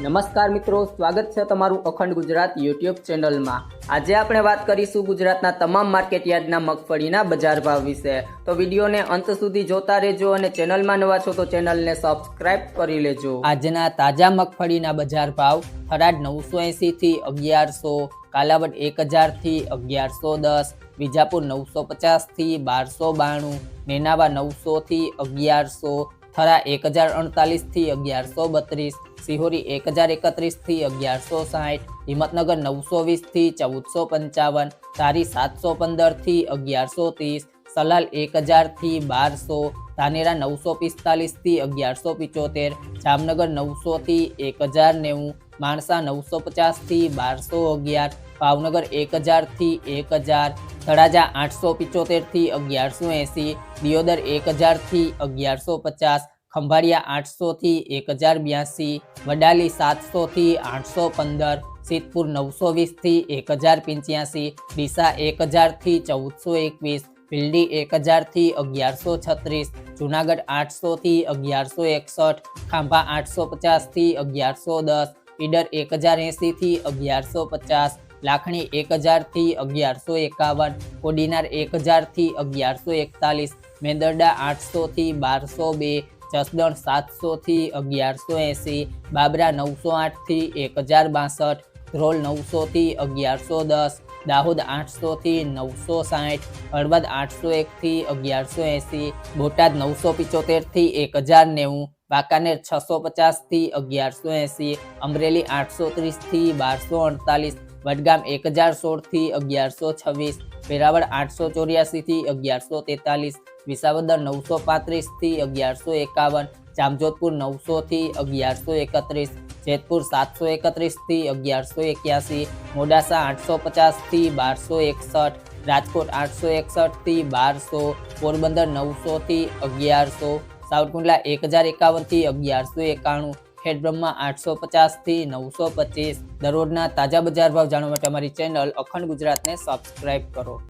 નમસ્કાર મિત્રો, સ્વાગત છે તમારું અખંડ ગુજરાત યુટ્યુબ ચેનલમાં. આજે આપણે વાત કરીશું ગુજરાતના તમામ માર્કેટ યાર્ડના મગફળીના બજાર ભાવ વિશે. તો વિડીયોને અંત સુધી જોતા રહેજો અને ચેનલમાં નવા છો તો ચેનલને સબસ્ક્રાઇબ કરી લેજો. આજના તાજા મગફળીના બજાર ભાવ, થરાદ નવસો એંસીથી અગિયારસો, કાલાવડ એક હજારથી અગિયારસો દસ, વિજાપુર નવસો પચાસથી બારસો બાણું, નેનાવા નવસો થી અગિયારસો થરા એક હજાર અડતાલીસથી અગિયારસો બત્રીસ સિહોરી એક હજાર એકત્રીસથી અગિયારસો સાઠ હિંમતનગર નવસો વીસથી ચૌદસો પંચાવન તારી સાતસો પંદરથી અગિયારસો ત્રીસ સલાલ એક હજારથી બારસો, ધાનેરા નવસો પિસ્તાલીસથી અગિયારસો પિચોતેર જામનગર નવસોથી એક હજાર નેવું માણસા નવસો પચાસથી બારસો અગિયાર, ભાવનગર એક હજારથી એક હજાર તળાજા આઠસો પિચોતેરથી અગિયારસો એંસી, દિયોદર એક હજારથી અગિયારસો પચાસ, ખંભાળિયા આઠસો થી એક હજાર બ્યાસી, વડાલી સાતસો થી આઠસો પંદર, સિદ્ધપુર નવસો વીસથી એક હજાર પંચ્યાસી, ડીસા એક હજારથી ચૌદસો એકવીસ, ભીલડી એક હજારથી અગિયારસો છત્રીસ, જુનાગઢ આઠસો થી અગિયારસો એકસઠ, ખાંભા આઠસો પચાસથી અગિયારસો દસ, ઈડર એક હજાર એંસી થી અગિયારસો પચાસ લાખણી એક હજારથી અગિયારસો એકાવન, કોડીનાર એક હજારથી અગિયારસો એકતાલીસ, મેંદરડા આઠસો થી બારસો બે, જસદણ સાતસો થી અગિયારસો એંસી, બાબરા નવસો આઠથી એક હજાર બાસઠ, ધ્રોલ નવસો થી અગિયારસો દસ, દાહોદ આઠસો થી નવસો સાઠ, હળવદ આઠસો એક થી અગિયારસો એંસી, બોટાદ નવસો પિચોતેરથી એક હજાર નેવું વાંકાનેર છસો પચાસથી અગિયારસો એંસી અમરેલી આઠસો ત્રીસથી બારસો અડતાલીસ વડગામ એક હજાર સોળથી અગિયારસો છવ્વીસ વેરાવળ આઠસો ચોર્યાસી થી અગિયારસો તેતાલીસ વિસાવદર નવસો પાંત્રીસથી અગિયારસો એકાવન જામજોધપુર નવસો થી અગિયારસો એકત્રીસ જેતપુર સાતસો એકત્રીસથી અગિયારસો એક્યાસી મોડાસા આઠસો પચાસથી બારસો એકસઠ રાજકોટ આઠસો એકસઠથી બારસો, પોરબંદર નવસો થી અગિયારસો સાવરકુંડલા એક હજાર એકાવનથી અગિયારસો એકાણું, ખેડબ્રહ્મા આઠસો પચાસથી નવસો પચીસ. દરરોજના તાજા બજાર ભાવ જાણવા માટે અમારી ચેનલ અખંડ ગુજરાતને સબસ્ક્રાઇબ કરો.